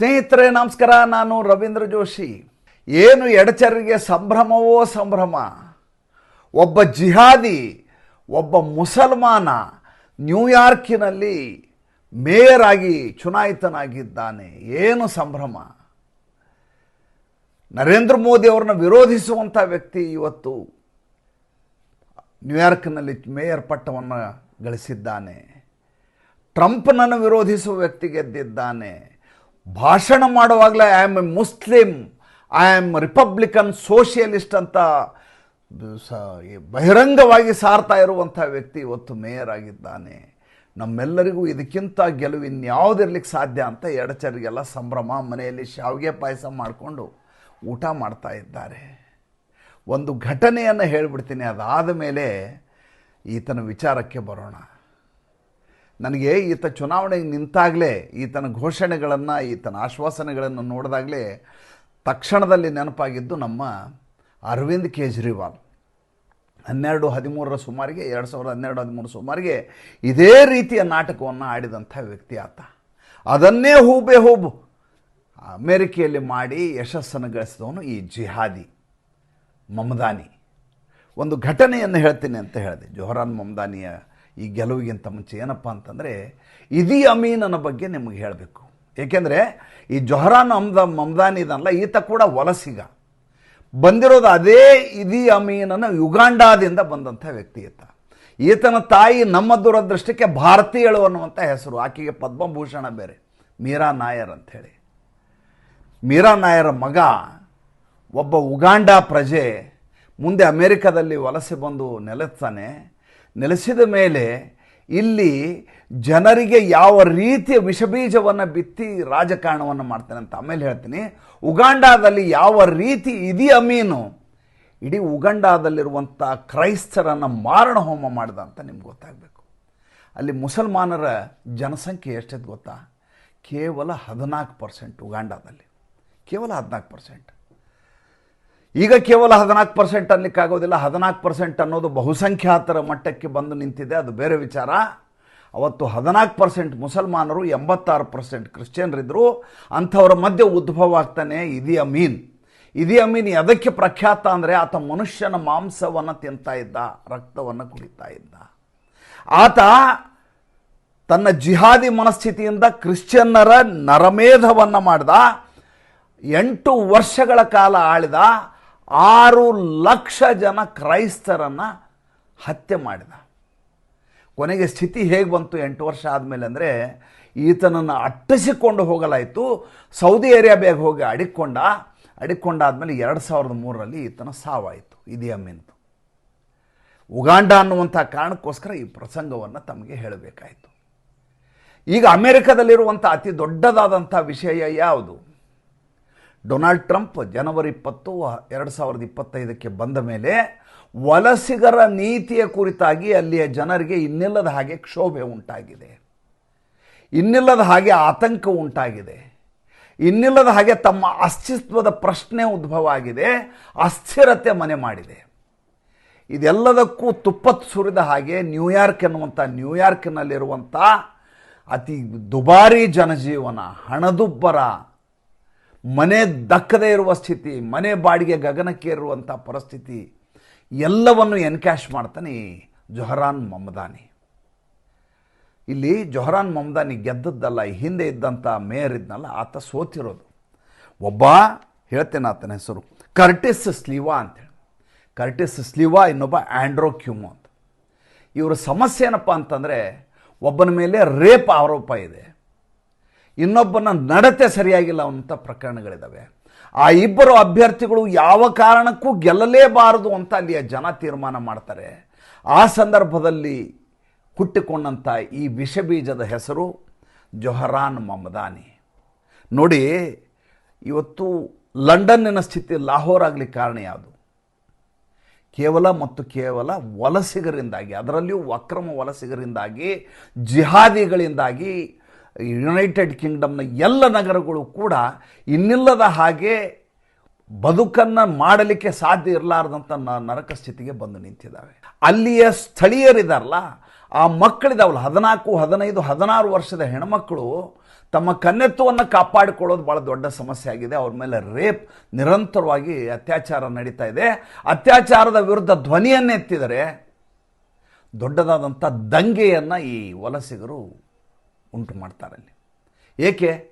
ಸ್ನೇಹಿತರೆ, ನಮಸ್ಕಾರ. ನಾನು ರವೀಂದ್ರ ಜೋಶಿ. ಏನು ಎಡಚರಿಗೆ ಸಂಭ್ರಮವೋ ಸಂಭ್ರಮ? ಒಬ್ಬ ಜಿಹಾದಿ, ಒಬ್ಬ ಮುಸಲ್ಮಾನ ನ್ಯೂಯಾರ್ಕಿನಲ್ಲಿ ಮೇಯರ್ ಆಗಿ ಚುನಾಯಿತನಾಗಿದ್ದಾನೆ. ಏನು ಸಂಭ್ರಮ? ನರೇಂದ್ರ ಮೋದಿ ಅವರನ್ನು ವಿರೋಧಿಸುವಂಥ ವ್ಯಕ್ತಿ ಇವತ್ತು ನ್ಯೂಯಾರ್ಕ್ನಲ್ಲಿ ಮೇಯರ್ ಪಟ್ಟವನ್ನು ಗಳಿಸಿದ್ದಾನೆ. ಟ್ರಂಪ್ನನ್ನು ವಿರೋಧಿಸುವ ವ್ಯಕ್ತಿ ಗೆದ್ದಿದ್ದಾನೆ. ಭಾಷಣ ಮಾಡುವಾಗಲೇ I am a Muslim I am Republican socialist ಅಂತ ಬಹಿರಂಗವಾಗಿ ಸಾರ್ತಾ ಇರುವಂಥ ವ್ಯಕ್ತಿ ಇವತ್ತು ಮೇಯರ್ ಆಗಿದ್ದಾನೆ. ನಮ್ಮೆಲ್ಲರಿಗೂ ಇದಕ್ಕಿಂತ ಗೆಲುವು ಇನ್ಯಾವುದಿರ್ಲಿಕ್ಕೆ ಸಾಧ್ಯ ಅಂತ ಎಡಚರಿಗೆಲ್ಲ ಸಂಭ್ರಮ, ಮನೆಯಲ್ಲಿ ಶಾವಿಗೆ ಪಾಯಸ ಮಾಡಿಕೊಂಡು ಊಟ ಮಾಡ್ತಾ ಇದ್ದಾರೆ. ಒಂದು ಘಟನೆಯನ್ನು ಹೇಳಿಬಿಡ್ತೀನಿ, ಅದಾದ ಮೇಲೆ ಈತನ ವಿಚಾರಕ್ಕೆ ಬರೋಣ. ನನಗೆ ಈತ ಚುನಾವಣೆಗೆ ನಿಂತಾಗಲೇ ಈತನ ಘೋಷಣೆಗಳನ್ನು, ಈತನ ಆಶ್ವಾಸನೆಗಳನ್ನು ನೋಡಿದಾಗಲೇ ತಕ್ಷಣದಲ್ಲಿ ನೆನಪಾಗಿದ್ದು ನಮ್ಮ ಅರವಿಂದ್ ಕೇಜ್ರಿವಾಲ್. ಹನ್ನೆರಡು ಹದಿಮೂರರ ಸುಮಾರಿಗೆ, ಎರಡು ಸಾವಿರದ ಹನ್ನೆರಡು ಹದಿಮೂರು ಸುಮಾರಿಗೆ ಇದೇ ರೀತಿಯ ನಾಟಕವನ್ನು ಆಡಿದಂಥ ವ್ಯಕ್ತಿ ಆತ. ಅದನ್ನೇ ಹೂಬೆ ಹೂಬು. ಅಮೇರಿಕೆಯಲ್ಲಿ ಮಾಡಿ ಯಶಸ್ಸನ್ನು ಗಳಿಸಿದವನು ಈ ಜಿಹಾದಿ ಮಮದಾನಿ. ಒಂದು ಘಟನೆಯನ್ನು ಹೇಳ್ತೀನಿ ಅಂತ ಹೇಳಿದೆ. ಜೊಹರಾನ್ ಮಮದಾನಿಯ ಈ ಗೆಲುವಿಗಿಂತ ಮುಂಚೆ ಏನಪ್ಪ ಅಂತಂದರೆ, ಇದಿ ಅಮೀನನ ಬಗ್ಗೆ ನಿಮಗೆ ಹೇಳಬೇಕು. ಏಕೆಂದರೆ, ಈ ಜೊಹರಾನ್ ಅಮ್ದ, ಮಮ್ದಾನ್ ಇದನ್ನಲ್ಲ ಈತ ಕೂಡ ವಲಸಿಗ. ಬಂದಿರೋದು ಅದೇ ಇದಿ ಅಮೀನನ ಯುಗಾಂಡಾದಿಂದ ಬಂದಂಥ ವ್ಯಕ್ತಿ ಈತ. ಈತನ ತಾಯಿ ನಮ್ಮ ದುರದೃಷ್ಟಕ್ಕೆ ಭಾರತೀಯಳು ಅನ್ನುವಂಥ ಹೆಸರು. ಆಕೆಗೆ ಪದ್ಮಭೂಷಣ ಬೇರೆ. ಮೀರಾ ನಾಯರ್ ಅಂಥೇಳಿ ಮೀರಾ ನಾಯರ ಮಗ ಒಬ್ಬ ಉಗಾಂಡ ಪ್ರಜೆ ಮುಂದೆ ಅಮೇರಿಕಾದಲ್ಲಿ ವಲಸೆ ಬಂದು ನೆಲೆಸ್ತಾನೆ. ನೆಲೆಸಿದ ಮೇಲೆ ಇಲ್ಲಿ ಜನರಿಗೆ ಯಾವ ರೀತಿಯ ವಿಷಬೀಜವನ್ನು ಬಿತ್ತಿ ರಾಜಕಾರಣವನ್ನು ಮಾಡ್ತಾನೆ ಅಂತ ಆಮೇಲೆ ಹೇಳ್ತೀನಿ. ಉಗಾಂಡಾದಲ್ಲಿ ಯಾವ ರೀತಿ ಇದೀ ಅಮೀನು ಇಡೀ ಉಗಂಡಾದಲ್ಲಿರುವಂಥ ಕ್ರೈಸ್ತರನ್ನು ಮಾರಣ ಹೋಮ ಮಾಡಿದ ಅಂತ ನಿಮ್ಗೆ ಗೊತ್ತಾಗಬೇಕು. ಅಲ್ಲಿ ಮುಸಲ್ಮಾನರ ಜನಸಂಖ್ಯೆ ಎಷ್ಟಿದೆ ಗೊತ್ತಾ? ಕೇವಲ ಹದಿನಾಲ್ಕು ಪರ್ಸೆಂಟ್ ಉಗಾಂಡಾದಲ್ಲಿ. ಕೇವಲ ಹದಿನಾಲ್ಕು ಪರ್ಸೆಂಟ್. ಈಗ ಕೇವಲ ಹದಿನಾಲ್ಕು ಪರ್ಸೆಂಟ್ ಅನ್ನಲಿಕ್ಕಾಗೋದಿಲ್ಲ. ಹದಿನಾಲ್ಕು ಪರ್ಸೆಂಟ್ ಅನ್ನೋದು ಬಹುಸಂಖ್ಯಾತರ ಮಟ್ಟಕ್ಕೆ ಬಂದು ನಿಂತಿದೆ. ಅದು ಬೇರೆ ವಿಚಾರ. ಅವತ್ತು ಹದಿನಾಲ್ಕು ಪರ್ಸೆಂಟ್ ಮುಸಲ್ಮಾನರು, ಎಂಬತ್ತಾರು ಪರ್ಸೆಂಟ್ ಕ್ರಿಶ್ಚಿಯನ್ರಿದ್ದರು ಅಂಥವರ ಮಧ್ಯೆ ಉದ್ಭವ ಆಗ್ತಾನೆ ಇದಿ ಅಮೀನ್. ಇದಿ ಅಮೀನ್ ಅದಕ್ಕೆ ಪ್ರಖ್ಯಾತ ಅಂದರೆ ಆತ ಮನುಷ್ಯನ ಮಾಂಸವನ್ನು ತಿಂತಾ ಇದ್ದ, ರಕ್ತವನ್ನು ಕುಡಿತಾ ಇದ್ದ. ಆತ ತನ್ನ ಜಿಹಾದಿ ಮನಸ್ಥಿತಿಯಿಂದ ಕ್ರಿಶ್ಚಿಯನ್ನರ ನರಮೇಧವನ್ನು ಮಾಡಿದ. ಎಂಟು ವರ್ಷಗಳ ಕಾಲ ಆಳಿದ. ಆರು ಲಕ್ಷ ಜನ ಕ್ರೈಸ್ತರನ್ನು ಹತ್ಯೆ ಮಾಡಿದ. ಕೊನೆಗೆ ಸ್ಥಿತಿ ಹೇಗೆ ಬಂತು ಎಂಟು ವರ್ಷ ಆದಮೇಲೆ ಅಂದರೆ ಈತನನ್ನು ಅಟ್ಟಿಸಿಕೊಂಡು ಹೋಗಲಾಯಿತು. ಸೌದಿ ಅರೇಬಿಯಾಗ ಹೋಗಿ ಅಡಿಕೊಂಡ. ಅಡಿಕೊಂಡಾದಮೇಲೆ ಎರಡು ಸಾವಿರದ ಮೂರರಲ್ಲಿ ಈತನ ಸಾವಾಯಿತು ಇದಿ ಅಮ್ಮಿಂದು ಉಗಾಂಡ ಅನ್ನುವಂಥ ಕಾರಣಕ್ಕೋಸ್ಕರ ಈ ಪ್ರಸಂಗವನ್ನು ತಮಗೆ ಹೇಳಬೇಕಾಯಿತು. ಈಗ ಅಮೆರಿಕದಲ್ಲಿರುವಂಥ ಅತಿ ದೊಡ್ಡದಾದಂಥ ವಿಷಯ ಯಾವುದು? ಡೊನಾಲ್ಡ್ ಟ್ರಂಪ್ ಜನವರಿ ಇಪ್ಪತ್ತು, ಎರಡು ಸಾವಿರದ ಇಪ್ಪತ್ತೈದಕ್ಕೆ ಬಂದ ಮೇಲೆ ವಲಸಿಗರ ನೀತಿಯ ಕುರಿತಾಗಿ ಅಲ್ಲಿಯ ಜನರಿಗೆ ಇನ್ನಿಲ್ಲದ ಹಾಗೆ ಕ್ಷೋಭೆ ಉಂಟಾಗಿದೆ. ಇನ್ನಿಲ್ಲದ ಹಾಗೆ ಆತಂಕ ಉಂಟಾಗಿದೆ. ಇನ್ನಿಲ್ಲದ ಹಾಗೆ ತಮ್ಮ ಅಸ್ತಿತ್ವದ ಪ್ರಶ್ನೆ ಉದ್ಭವ ಆಗಿದೆ. ಅಸ್ಥಿರತೆ ಮನೆ ಮಾಡಿದೆ. ಇದೆಲ್ಲದಕ್ಕೂ ತುಪ್ಪತ್ತು ಸುರಿದ ಹಾಗೆ ನ್ಯೂಯಾರ್ಕ್ ಎನ್ನುವಂಥ ನ್ಯೂಯಾರ್ಕ್ನಲ್ಲಿರುವಂಥ ಅತಿ ದುಬಾರಿ ಜನಜೀವನ, ಹಣದುಬ್ಬರ ಮನೆ ದಕ್ಕದೇ ಇರುವ ಸ್ಥಿತಿ, ಮನೆ ಬಾಡಿಗೆ ಗಗನಕ್ಕೇರುವಂಥ ಪರಿಸ್ಥಿತಿ, ಎಲ್ಲವನ್ನು ಎನ್ಕ್ಯಾಶ್ ಮಾಡ್ತಾನೆ ಜೊಹರಾನ್ ಮಮದಾನಿ. ಇಲ್ಲಿ ಜೊಹರಾನ್ ಮಮದಾನಿ ಗೆದ್ದದ್ದಲ್ಲ ಹಿಂದೆ ಇದ್ದಂಥ ಮೇಯರ್ ಇದ್ನಲ್ಲ, ಆತ ಸೋತಿರೋದು. ಒಬ್ಬ, ಹೇಳ್ತೇನೆ ಆತನ ಹೆಸರು, ಕರ್ಟಿಸ್ ಸ್ಲೀವಾ ಅಂತೇಳಿ. ಕರ್ಟಿಸ್ ಸ್ಲೀವಾ, ಇನ್ನೊಬ್ಬ ಆ್ಯಂಡ್ರೋ ಕ್ಯೂಮೋ ಅಂತ. ಇವರ ಸಮಸ್ಯೆ ಏನಪ್ಪ ಅಂತಂದರೆ, ಒಬ್ಬನ ಮೇಲೆ ರೇಪ್ ಆರೋಪ ಇದೆ. ಇನ್ನೊಬ್ಬನ ನಡತೆ ಸರಿಯಾಗಿಲ್ಲ ಅಂತ ಪ್ರಕರಣಗಳಿದ್ದಾವೆ ಆ ಇಬ್ಬರು ಅಭ್ಯರ್ಥಿಗಳು ಯಾವ ಕಾರಣಕ್ಕೂ ಗೆಲ್ಲಲೇಬಾರದು ಅಂತ ಅಲ್ಲಿಯ ಜನ ತೀರ್ಮಾನ ಮಾಡ್ತಾರೆ. ಆ ಸಂದರ್ಭದಲ್ಲಿ ಹುಟ್ಟಿಕೊಂಡಂಥ ಈ ವಿಷಬೀಜದ ಹೆಸರು ಜೊಹರಾನ್ ಮಮದಾನಿ. ನೋಡಿ, ಇವತ್ತು ಲಂಡನ್ನಿನ ಸ್ಥಿತಿ ಲಾಹೋರ್ ಆಗಲಿಕ್ಕೆ ಕಾರಣ ಯಾವುದು? ಕೇವಲ ಮತ್ತು ಕೇವಲ ವಲಸಿಗರಿಂದಾಗಿ, ಅದರಲ್ಲಿಯೂ ಅಕ್ರಮ ವಲಸಿಗರಿಂದಾಗಿ, ಜಿಹಾದಿಗಳಿಂದಾಗಿ ಯುನೈಟೆಡ್ ಕಿಂಗ್ಡಮ್ನ ಎಲ್ಲ ನಗರಗಳು ಕೂಡ ಇನ್ನಿಲ್ಲದ ಹಾಗೆ ಬದುಕನ್ನು ಮಾಡಲಿಕ್ಕೆ ಸಾಧ್ಯ ಇರಲಾರ್ದಂಥ ನರಕ ಸ್ಥಿತಿಗೆ ಬಂದು ನಿಂತಿದ್ದಾವೆ. ಅಲ್ಲಿಯ ಸ್ಥಳೀಯರಿದಾರಲ್ಲ, ಆ ಮಕ್ಕಳಿದಾವಲ್ಲ, ಹದಿನಾಲ್ಕು, ಹದಿನೈದು, ಹದಿನಾರು ವರ್ಷದ ಹೆಣ್ಮಕ್ಕಳು ತಮ್ಮ ಕನ್ನೆತ್ವವನ್ನು ಕಾಪಾಡಿಕೊಳ್ಳೋದು ಭಾಳ ದೊಡ್ಡ ಸಮಸ್ಯೆ ಆಗಿದೆ. ಅವ್ರ ಮೇಲೆ ರೇಪ್ ನಿರಂತರವಾಗಿ ಅತ್ಯಾಚಾರ ನಡೀತಾ ಇದೆ. ಅತ್ಯಾಚಾರದ ವಿರುದ್ಧ ಧ್ವನಿಯನ್ನೆತ್ತಿದರೆ ದೊಡ್ಡದಾದಂಥ ದಂಗೆಯನ್ನು ಈ ವಲಸಿಗರು ಉಂಟು ಮಾಡ್ತಾರೆ ಅಲ್ಲಿ. ಏಕೆ?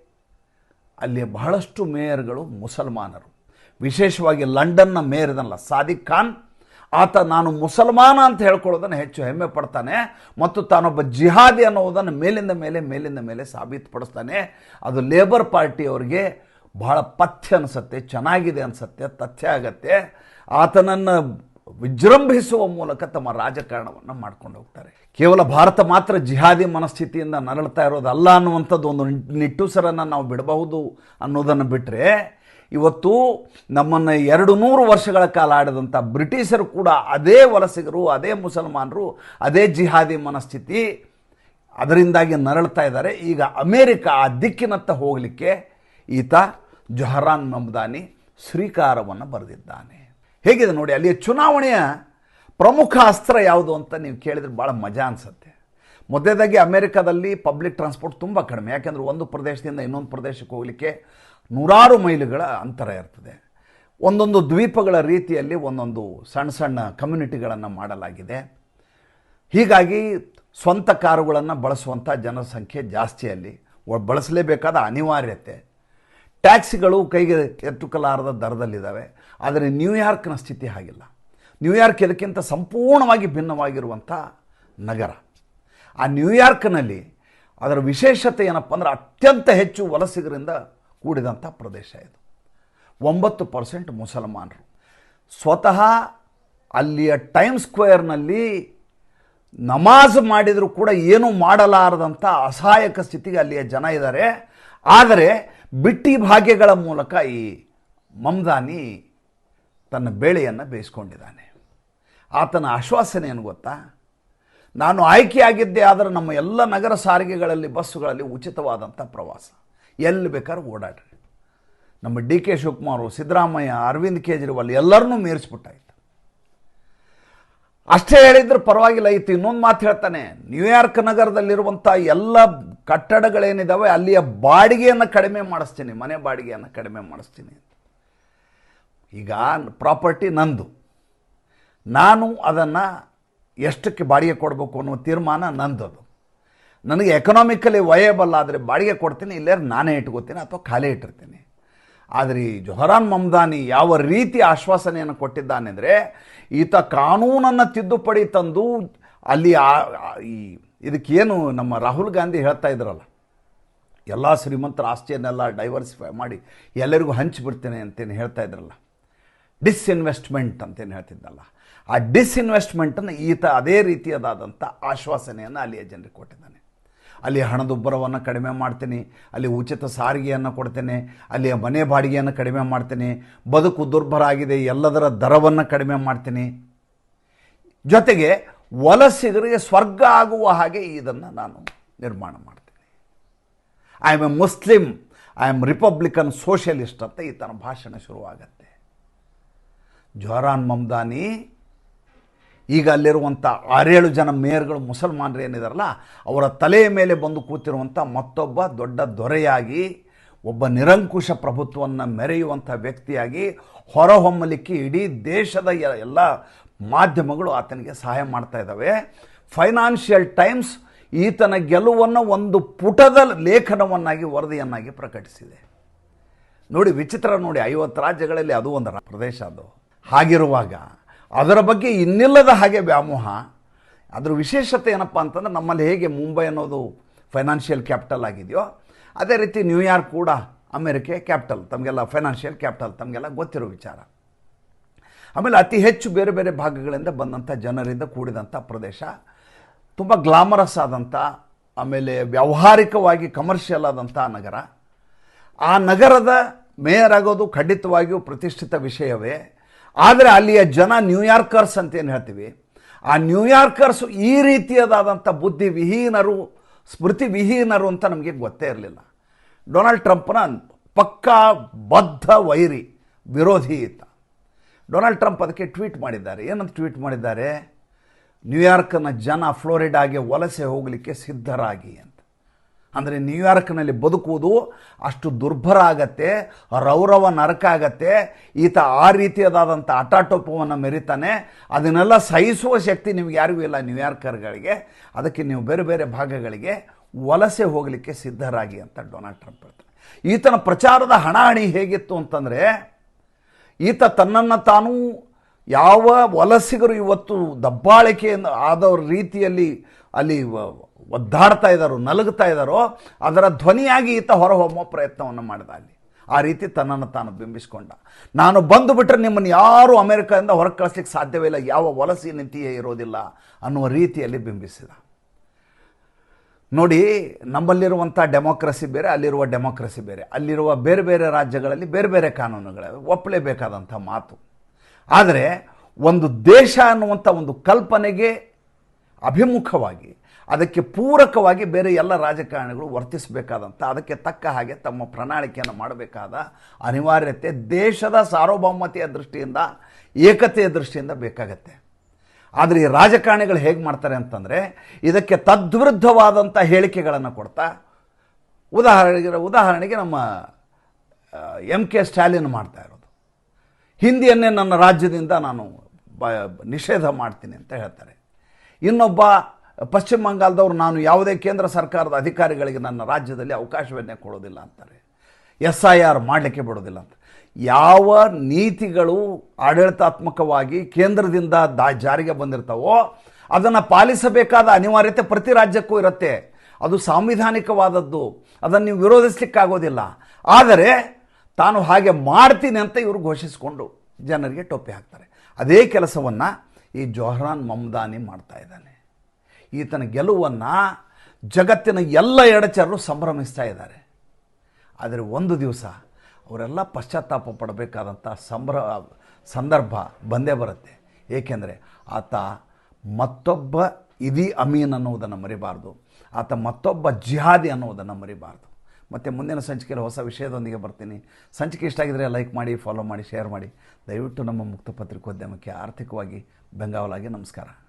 ಅಲ್ಲಿ ಬಹಳಷ್ಟು ಮೇಯರ್ಗಳು ಮುಸಲ್ಮಾನರು. ವಿಶೇಷವಾಗಿ ಲಂಡನ್ನ ಮೇಯರ್ ಇದನ್ನಲ್ಲ ಸಾದಿಕ್ ಖಾನ್. ಆತ ನಾನು ಮುಸಲ್ಮಾನ ಅಂತ ಹೇಳ್ಕೊಳ್ಳೋದನ್ನು ಹೆಚ್ಚು ಹೆಮ್ಮೆ ಪಡ್ತಾನೆ ಮತ್ತು ತಾನೊಬ್ಬ ಜಿಹಾದಿ ಅನ್ನೋದನ್ನು ಮೇಲಿಂದ ಮೇಲೆ ಮೇಲಿಂದ ಮೇಲೆ ಸಾಬೀತುಪಡಿಸ್ತಾನೆ. ಅದು ಲೇಬರ್ ಪಾರ್ಟಿಯವರಿಗೆ ಬಹಳ ಪಥ್ಯ ಅನಿಸುತ್ತೆ, ಚೆನ್ನಾಗಿದೆ ಅನಿಸುತ್ತೆ, ತಥ್ಯ ಆಗತ್ತೆ. ಆತನನ್ನು ವಿಜೃಂಭಿಸುವ ಮೂಲಕ ತಮ್ಮ ರಾಜಕಾರಣವನ್ನು ಮಾಡ್ಕೊಂಡು ಹೋಗ್ತಾರೆ. ಕೇವಲ ಭಾರತ ಮಾತ್ರ ಜಿಹಾದಿ ಮನಸ್ಥಿತಿಯಿಂದ ನರಳ್ತಾ ಇರೋದಲ್ಲ ಅನ್ನುವಂಥದ್ದು ಒಂದು ನಿಟ್ಟುಸರನ್ನು ನಾವು ಬಿಡಬಹುದು ಅನ್ನೋದನ್ನು ಬಿಟ್ಟರೆ ಇವತ್ತು ನಮ್ಮನ್ನು ಎರಡು ನೂರು ವರ್ಷಗಳ ಕಾಲ ಆಡಿದಂಥ ಬ್ರಿಟಿಷರು ಕೂಡ ಅದೇ ವಲಸಿಗರು, ಅದೇ ಮುಸಲ್ಮಾನರು, ಅದೇ ಜಿಹಾದಿ ಮನಸ್ಥಿತಿ ಅದರಿಂದಾಗಿ ನರಳ್ತಾ ಇದ್ದಾರೆ. ಈಗ ಅಮೇರಿಕ ಆ ದಿಕ್ಕಿನತ್ತ ಹೋಗಲಿಕ್ಕೆ ಈತ ಜೊಹರಾನ್ ಮಮ್ದಾನಿ ಶ್ರೀಕಾರವನ್ನು ಬರೆದಿದ್ದಾನೆ. ಹೇಗಿದೆ ನೋಡಿ, ಅಲ್ಲಿಯ ಚುನಾವಣೆಯ ಪ್ರಮುಖ ಅಸ್ತ್ರ ಯಾವುದು ಅಂತ ನೀವು ಕೇಳಿದ್ರೆ ಭಾಳ ಮಜಾ ಅನಿಸುತ್ತೆ. ಮೊದಲೇದಾಗಿ ಅಮೇರಿಕಾದಲ್ಲಿ ಪಬ್ಲಿಕ್ ಟ್ರಾನ್ಸ್ಪೋರ್ಟ್ ತುಂಬ ಕಡಿಮೆ. ಯಾಕೆಂದರೆ ಒಂದು ಪ್ರದೇಶದಿಂದ ಇನ್ನೊಂದು ಪ್ರದೇಶಕ್ಕೆ ಹೋಗಲಿಕ್ಕೆ ನೂರಾರು ಮೈಲುಗಳ ಅಂತರ ಇರ್ತದೆ. ಒಂದೊಂದು ದ್ವೀಪಗಳ ರೀತಿಯಲ್ಲಿ ಒಂದೊಂದು ಸಣ್ಣ ಸಣ್ಣ ಕಮ್ಯುನಿಟಿಗಳನ್ನು ಮಾಡಲಾಗಿದೆ. ಹೀಗಾಗಿ ಸ್ವಂತ ಕಾರುಗಳನ್ನು ಬಳಸುವಂಥ ಜನಸಂಖ್ಯೆ ಜಾಸ್ತಿಯಲ್ಲಿ ಅಲ್ಲಿ. ಬಳಸಲೇಬೇಕಾದ ಅನಿವಾರ್ಯತೆ. ಟ್ಯಾಕ್ಸಿಗಳು ಕೈಗೆ ಎತ್ತುಕಲಾರದ ದರದಲ್ಲಿದ್ದಾವೆ. ಆದರೆ ನ್ಯೂಯಾರ್ಕ್ನ ಸ್ಥಿತಿ ಹಾಗಿಲ್ಲ. ನ್ಯೂಯಾರ್ಕ್ ಇದಕ್ಕಿಂತ ಸಂಪೂರ್ಣವಾಗಿ ಭಿನ್ನವಾಗಿರುವಂಥ ನಗರ. ಆ ನ್ಯೂಯಾರ್ಕ್ನಲ್ಲಿ ಅದರ ವಿಶೇಷತೆ ಏನಪ್ಪ ಅಂದರೆ ಅತ್ಯಂತ ಹೆಚ್ಚು ವಲಸಿಗರಿಂದ ಕೂಡಿದಂಥ ಪ್ರದೇಶ ಇದು. ಒಂಬತ್ತು ಪರ್ಸೆಂಟ್ ಮುಸಲ್ಮಾನರು. ಸ್ವತಃ ಅಲ್ಲಿಯ ಟೈಮ್ ಸ್ಕ್ವೇರ್ನಲ್ಲಿ ನಮಾಜ್ ಮಾಡಿದರೂ ಕೂಡ ಏನೂ ಮಾಡಲಾರದಂಥ ಅಸಹಾಯಕ ಸ್ಥಿತಿಗೆ ಅಲ್ಲಿಯ ಜನ ಇದ್ದಾರೆ. ಆದರೆ ಬಿಟ್ಟಿ ಭಾಗ್ಯಗಳ ಮೂಲಕ ಈ ಮಮ್ದಾನಿ ತನ್ನ ಬೇಳೆಯನ್ನು ಬೇಯಿಸ್ಕೊಂಡಿದ್ದಾನೆ. ಆತನ ಆಶ್ವಾಸನೆ ಏನು ಗೊತ್ತಾ? ನಾನು ಆಯ್ಕೆಯಾಗಿದ್ದೆ ಆದರೆ ನಮ್ಮ ಎಲ್ಲ ನಗರ ಸಾರಿಗೆಗಳಲ್ಲಿ, ಬಸ್ಸುಗಳಲ್ಲಿ ಉಚಿತವಾದಂಥ ಪ್ರವಾಸ. ಎಲ್ಲಿ ಬೇಕಾದ್ರೂ ಓಡಾಡ್ರಿ. ನಮ್ಮ ಡಿ ಕೆ ಶಿವಕುಮಾರು, ಸಿದ್ದರಾಮಯ್ಯ, ಅರವಿಂದ್ ಕೇಜ್ರಿವಾಲ್ ಎಲ್ಲರನ್ನೂ ಮೀರಿಸ್ಬಿಟ್ಟಾಯ್ತು. ಅಷ್ಟೇ ಹೇಳಿದ್ರೆ ಪರವಾಗಿಲ್ಲ ಇತ್ತು ಇನ್ನೊಂದು ಮಾತು ಹೇಳ್ತಾನೆ ನ್ಯೂಯಾರ್ಕ್ ನಗರದಲ್ಲಿರುವಂಥ ಎಲ್ಲ ಕಟ್ಟಡಗಳೇನಿದ್ದಾವೆ ಅಲ್ಲಿಯ ಬಾಡಿಗೆಯನ್ನು ಕಡಿಮೆ ಮಾಡಿಸ್ತೀನಿ, ಮನೆ ಬಾಡಿಗೆಯನ್ನು ಕಡಿಮೆ ಮಾಡಿಸ್ತೀನಿ ಈಗ ಪ್ರಾಪರ್ಟಿ ನಂದು. ನಾನು ಅದನ್ನು ಎಷ್ಟಕ್ಕೆ ಬಾಡಿಗೆ ಕೊಡಬೇಕು ಅನ್ನೋ ತೀರ್ಮಾನ ನಂದದು. ನನಗೆ ಎಕನಾಮಿಕಲಿ ವಯಬಲ್ ಆದರೆ ಬಾಡಿಗೆ ಕೊಡ್ತೀನಿ, ಇಲ್ಲೇ ನಾನೇ ಇಟ್ಕೋತೀನಿ ಅಥವಾ ಖಾಲಿ ಇಟ್ಟಿರ್ತೀನಿ. ಆದರೆ ಈ ಜೊಹರಾನ್ ಮಮ್ದಾನಿ ಯಾವ ರೀತಿ ಆಶ್ವಾಸನೆಯನ್ನು ಕೊಟ್ಟಿದ್ದಾನೆ ಅಂದರೆ ಈತ ಕಾನೂನನ್ನು ತಿದ್ದುಪಡಿ ತಂದು ಅಲ್ಲಿ ಈ ಇದಕ್ಕೇನು ನಮ್ಮ ರಾಹುಲ್ ಗಾಂಧಿ ಹೇಳ್ತಾ ಇದ್ರಲ್ಲ, ಎಲ್ಲ ಶ್ರೀಮಂತರ ಆಸ್ತಿಯನ್ನೆಲ್ಲ ಡೈವರ್ಸಿಫೈ ಮಾಡಿ ಎಲ್ಲರಿಗೂ ಹಂಚಿಬಿಡ್ತೇನೆ ಅಂತೇನು ಹೇಳ್ತಾ ಇದ್ರಲ್ಲ. ಡಿಸ್ಇನ್ವೆಸ್ಟ್ಮೆಂಟ್ ಅಂತೇನು ಹೇಳ್ತಿದ್ದಲ್ಲ. ಆ ಡಿಸ್ಇನ್ವೆಸ್ಟ್ಮೆಂಟನ್ನು ಈತ ಅದೇ ರೀತಿಯದಾದಂಥ ಆಶ್ವಾಸನೆಯನ್ನು ಅಲ್ಲಿಯ ಜನರಿಗೆ ಕೊಟ್ಟಿದ್ದಾನೆ. ಅಲ್ಲಿ ಹಣದುಬ್ಬರವನ್ನು ಕಡಿಮೆ ಮಾಡ್ತೀನಿ, ಅಲ್ಲಿ ಉಚಿತ ಸಾರಿಗೆಯನ್ನು ಕೊಡ್ತೇನೆ, ಅಲ್ಲಿಯ ಮನೆ ಬಾಡಿಗೆಯನ್ನು ಕಡಿಮೆ ಮಾಡ್ತೀನಿ, ಬದುಕು ದುರ್ಭರ ಆಗಿದೆ, ಎಲ್ಲದರ ದರವನ್ನು ಕಡಿಮೆ ಮಾಡ್ತೀನಿ. ಜೊತೆಗೆ ವಲಸಿಗರಿಗೆ ಸ್ವರ್ಗ ಆಗುವ ಹಾಗೆ ಇದನ್ನು ನಾನು ನಿರ್ಮಾಣ ಮಾಡ್ತೀನಿ. I am a Muslim I am Republican socialist ಅಂತ ಈತನ ಭಾಷಣ ಶುರುವಾಗತ್ತೆ. ಜೋರಾನ್ ಮಮ್ದಾನಿ. ಈಗ ಅಲ್ಲಿರುವಂಥ ಆರೇಳು ಜನ ಮೇಯರ್ಗಳು ಮುಸಲ್ಮಾನರು ಏನಿದಾರಲ್ಲ, ಅವರ ತಲೆಯ ಮೇಲೆ ಬಂದು ಕೂತಿರುವಂಥ ಮತ್ತೊಬ್ಬ ದೊಡ್ಡ ದೊರೆಯಾಗಿ, ಒಬ್ಬ ನಿರಂಕುಶ ಪ್ರಭುತ್ವವನ್ನು ಮೆರೆಯುವಂಥ ವ್ಯಕ್ತಿಯಾಗಿ ಹೊರಹೊಮ್ಮಲಿಕ್ಕೆ ಇಡೀ ದೇಶದ ಎಲ್ಲ ಮಾಧ್ಯಮಗಳು ಆತನಿಗೆ ಸಹಾಯ ಮಾಡ್ತಾ ಇದ್ದಾವೆ. ಫೈನಾನ್ಷಿಯಲ್ ಟೈಮ್ಸ್ ಈತನ ಗೆಲುವನ್ನು ಒಂದು ಪುಟದ ಲೇಖನವನ್ನಾಗಿ, ವರದಿಯನ್ನಾಗಿ ಪ್ರಕಟಿಸಿದೆ. ನೋಡಿ ವಿಚಿತ್ರ ನೋಡಿ, ಐವತ್ತು ರಾಜ್ಯಗಳಲ್ಲಿ ಅದು ಒಂದು ಪ್ರದೇಶ ಅದು. ಹಾಗಿರುವಾಗ ಅದರ ಬಗ್ಗೆ ಇನ್ನಿಲ್ಲದ ಹಾಗೆ ವ್ಯಾಮೋಹ, ಅದರ ವಿಶೇಷತೆ ಏನಪ್ಪ ಅಂತಂದ್ರೆ ನಮ್ಮಲ್ಲಿ ಹೇಗೆ ಮುಂಬೈ ಅನ್ನೋದು ಫೈನಾನ್ಷಿಯಲ್ ಕ್ಯಾಪಿಟಲ್ ಆಗಿದೆಯೋ, ಅದೇ ರೀತಿ ನ್ಯೂಯಾರ್ಕ್ ಕೂಡ ಅಮೆರಿಕೆ ಕ್ಯಾಪಿಟಲ್ ತಮಗೆಲ್ಲ ಫೈನಾನ್ಷಿಯಲ್ ಕ್ಯಾಪಿಟಲ್ ತಮಗೆಲ್ಲ ಗೊತ್ತಿರೋ ವಿಚಾರ. ಆಮೇಲೆ ಅತಿ ಹೆಚ್ಚು ಬೇರೆ ಬೇರೆ ಭಾಗಗಳಿಂದ ಬಂದಂಥ ಜನರಿಂದ ಕೂಡಿದಂಥ ಪ್ರದೇಶ, ತುಂಬ ಗ್ಲಾಮರಸ್ ಆದಂಥ ಆಮೇಲೆ ವ್ಯಾವಹಾರಿಕವಾಗಿ ಕಮರ್ಷಿಯಲ್ ಆದಂಥ ನಗರ. ಆ ನಗರದ ಮೇಯರ್ ಆಗೋದು ಖಂಡಿತವಾಗಿಯೂ ಪ್ರತಿಷ್ಠಿತ ವಿಷಯವೇ. ಆದರೆ ಅಲ್ಲಿಯ ಜನ ನ್ಯೂಯಾರ್ಕರ್ಸ್ ಅಂತ ಏನು ಹೇಳ್ತೀವಿ. ಆ ನ್ಯೂಯಾರ್ಕರ್ಸ್ ಈ ರೀತಿಯದಾದಂಥ ಬುದ್ಧಿ ವಿಹೀನರು ಸ್ಮೃತಿ ವಿಹೀನರು ಅಂತ ನಮಗೆ ಗೊತ್ತೇ ಇರಲಿಲ್ಲ. ಡೊನಾಲ್ಡ್ ಟ್ರಂಪ್ನ ಪಕ್ಕಾ ಬದ್ಧ ವೈರಿ, ವಿರೋಧಿ ಇತ್ತ ಡೊನಾಲ್ಡ್ ಟ್ರಂಪ್ ಅದಕ್ಕೆ ಟ್ವೀಟ್ ಮಾಡಿದ್ದಾರೆ. ಏನಂತ ಟ್ವೀಟ್ ಮಾಡಿದ್ದಾರೆ? ನ್ಯೂಯಾರ್ಕ್ನ ಜನ ಫ್ಲೋರಿಡಾಗೆ ವಲಸೆ ಹೋಗಲಿಕ್ಕೆ ಸಿದ್ಧರಾಗಿ ಅಂತ. ಅಂದರೆ ನ್ಯೂಯಾರ್ಕ್ನಲ್ಲಿ ಬದುಕುವುದು ಅಷ್ಟು ದುರ್ಭರ ಆಗತ್ತೆ, ರೌರವ ನರಕ ಆಗತ್ತೆ. ಈತ ಆ ರೀತಿಯಾದಂಥ ಅಟಾಟೋಪವನ್ನು ಮೆರಿತಾನೆ. ಅದನ್ನೆಲ್ಲ ಸಹಿಸುವ ಶಕ್ತಿ ನಿಮ್ಗೆ ಯಾರಿಗೂ ಇಲ್ಲ ನ್ಯೂಯಾರ್ಕರ್ಗಳಿಗೆ ಅದಕ್ಕೆ ನೀವು ಬೇರೆ ಬೇರೆ ಭಾಗಗಳಿಗೆ ವಲಸೆ ಹೋಗಲಿಕ್ಕೆ ಸಿದ್ಧರಾಗಿ ಅಂತ ಡೊನಾಲ್ಡ್ ಟ್ರಂಪ್ ಹೇಳ್ತಾನೆ. ಈತನ ಪ್ರಚಾರದ ಹಣಾಹಣಿ ಹೇಗಿತ್ತು ಅಂತಂದರೆ, ಈತ ತನ್ನನ್ನು ತಾನು ಯಾವ ವಲಸಿಗರು ಇವತ್ತು ದಬ್ಬಾಳಿಕೆಯಿಂದ ಆದವ್ರ ರೀತಿಯಲ್ಲಿ ಅಲ್ಲಿ ಒದ್ದಾಡ್ತಾ ಇದ್ದಾರೋ ನಲಗ್ತಾ ಇದ್ದಾರೋ ಅದರ ಧ್ವನಿಯಾಗಿ ಈತ ಹೊರಹೊಮ್ಮೋ ಪ್ರಯತ್ನವನ್ನು ಮಾಡಿದ ಅಲ್ಲಿ. ಆ ರೀತಿ ತನ್ನನ್ನು ತಾನು ಬಿಂಬಿಸ್ಕೊಂಡ. ನಾನು ಬಂದು ಬಿಟ್ಟರೆ ನಿಮ್ಮನ್ನು ಯಾರೂ ಅಮೆರಿಕದಿಂದ ಹೊರಗೆ ಕಳಿಸ್ಲಿಕ್ಕೆ ಸಾಧ್ಯವೇ ಇಲ್ಲ. ಯಾವ ವಲಸೆ ನೀತಿಯೇ ಇರೋದಿಲ್ಲ ಅನ್ನುವ ರೀತಿಯಲ್ಲಿ ಬಿಂಬಿಸಿದ. ನೋಡಿ ನಮ್ಮಲ್ಲಿರುವಂಥ ಡೆಮೋಕ್ರಸಿ ಬೇರೆ, ಅಲ್ಲಿರುವ ಡೆಮೋಕ್ರಸಿ ಬೇರೆ, ಅಲ್ಲಿರುವ ಬೇರೆ ಬೇರೆ ರಾಜ್ಯಗಳಲ್ಲಿ ಬೇರೆ ಬೇರೆ ಕಾನೂನುಗಳಿವೆ. ಒಪ್ಪಲೇಬೇಕಾದಂಥ ಮಾತು. ಆದರೆ, ಒಂದು ದೇಶ ಅನ್ನುವಂಥ ಒಂದು ಕಲ್ಪನೆಗೆ ಅಭಿಮುಖವಾಗಿ ಅದಕ್ಕೆ ಪೂರಕವಾಗಿ ಬೇರೆ ಎಲ್ಲ ರಾಜಕಾರಣಿಗಳು ವರ್ತಿಸಬೇಕಾದಂಥ, ಅದಕ್ಕೆ ತಕ್ಕ ಹಾಗೆ ತಮ್ಮ ಪ್ರಣಾಳಿಕೆಯನ್ನು ಮಾಡಬೇಕಾದ ಅನಿವಾರ್ಯತೆ ದೇಶದ ಸಾರ್ವಭೌಮತೆಯ ದೃಷ್ಟಿಯಿಂದ, ಏಕತೆಯ ದೃಷ್ಟಿಯಿಂದ ಬೇಕಾಗತ್ತೆ. ಆದರೆ ಈ ರಾಜಕಾರಣಿಗಳು ಹೇಗೆ ಮಾಡ್ತಾರೆ ಅಂತಂದರೆ, ಇದಕ್ಕೆ ತದ್ವಿರುದ್ಧವಾದಂಥ ಹೇಳಿಕೆಗಳನ್ನು ಕೊಡ್ತಾ, ಉದಾಹರಣೆಗೆ ಉದಾಹರಣೆಗೆ ನಮ್ಮ ಎಂ ಕೆ ಸ್ಟಾಲಿನ್ ಮಾಡ್ತಾ ಇರೋದು. ಹಿಂದಿಯನ್ನೇ ನನ್ನ ರಾಜ್ಯದಿಂದ ನಾನು ನಿಷೇಧ ಮಾಡ್ತೀನಿ ಅಂತ ಹೇಳ್ತಾರೆ. ಇನ್ನೊಬ್ಬ ಪಶ್ಚಿಮ ಬಂಗಾಲದವರು ನಾನು ಯಾವುದೇ ಕೇಂದ್ರ ಸರ್ಕಾರದ ಅಧಿಕಾರಿಗಳಿಗೆ ನನ್ನ ರಾಜ್ಯದಲ್ಲಿ ಅವಕಾಶವನ್ನೇ ಕೊಡೋದಿಲ್ಲ ಅಂತಾರೆ. ಎಸ್ ಐ ಆರ್ ಮಾಡಲಿಕ್ಕೆ ಬಿಡೋದಿಲ್ಲ ಅಂತ ಯಾವ ನೀತಿಗಳು ಆಡಳಿತಾತ್ಮಕವಾಗಿ ಕೇಂದ್ರದಿಂದ ದಾ ಜಾರಿಗೆ ಬಂದಿರ್ತಾವೋ ಅದನ್ನು ಪಾಲಿಸಬೇಕಾದ ಅನಿವಾರ್ಯತೆ ಪ್ರತಿ ರಾಜ್ಯಕ್ಕೂ ಇರುತ್ತೆ. ಅದು ಸಾಂವಿಧಾನಿಕವಾದದ್ದು. ಅದನ್ನು ನೀವು ವಿರೋಧಿಸ್ಲಿಕ್ಕಾಗೋದಿಲ್ಲ. ಆದರೆ ತಾನು ಹಾಗೆ ಮಾಡ್ತೀನಿ ಅಂತ ಇವರು ಘೋಷಿಸಿಕೊಂಡು ಜನರಿಗೆ ಟೊಪ್ಪಿ ಹಾಕ್ತಾರೆ. ಅದೇ ಕೆಲಸವನ್ನು ಈ ಜೋಹ್ರಾನ್ ಮಮ್ದಾನಿ ಮಾಡ್ತಾ ಇದ್ದಾನೆ. ಈತನ ಗೆಲುವನ್ನು ಜಗತ್ತಿನ ಎಲ್ಲ ಎಡಚರರು ಸಂಭ್ರಮಿಸ್ತಾ ಇದ್ದಾರೆ. ಆದರೆ ಒಂದು ದಿವಸ ಅವರೆಲ್ಲ ಪಶ್ಚಾತ್ತಾಪ ಪಡಬೇಕಾದಂಥ ಸಂಭ್ರ, ಸಂದರ್ಭ ಬಂದೇ ಬರುತ್ತೆ. ಏಕೆಂದರೆ ಆತ ಮತ್ತೊಬ್ಬ ಇದಿ ಅಮೀನ್ ಅನ್ನುವುದನ್ನು ಮರಿಬಾರ್ದು. ಆತ ಮತ್ತೊಬ್ಬ ಜಿಹಾದಿ ಅನ್ನುವುದನ್ನು ಮರಿಬಾರ್ದು. ಮತ್ತು ಮುಂದಿನ ಸಂಚಿಕೆಯಲ್ಲಿ ಹೊಸ ವಿಷಯದೊಂದಿಗೆ ಬರ್ತೀನಿ. ಸಂಚಿಕೆ ಇಷ್ಟ ಆಗಿದರೆ ಲೈಕ್ ಮಾಡಿ ಫಾಲೋ ಮಾಡಿ ಶೇರ್ ಮಾಡಿ. ದಯವಿಟ್ಟು ನಮ್ಮ ಮುಕ್ತ ಪತ್ರಿಕೋದ್ಯಮಕ್ಕೆ ಆರ್ಥಿಕವಾಗಿ ಬೆಂಗಾವಲಾಗಿ ನಮಸ್ಕಾರ.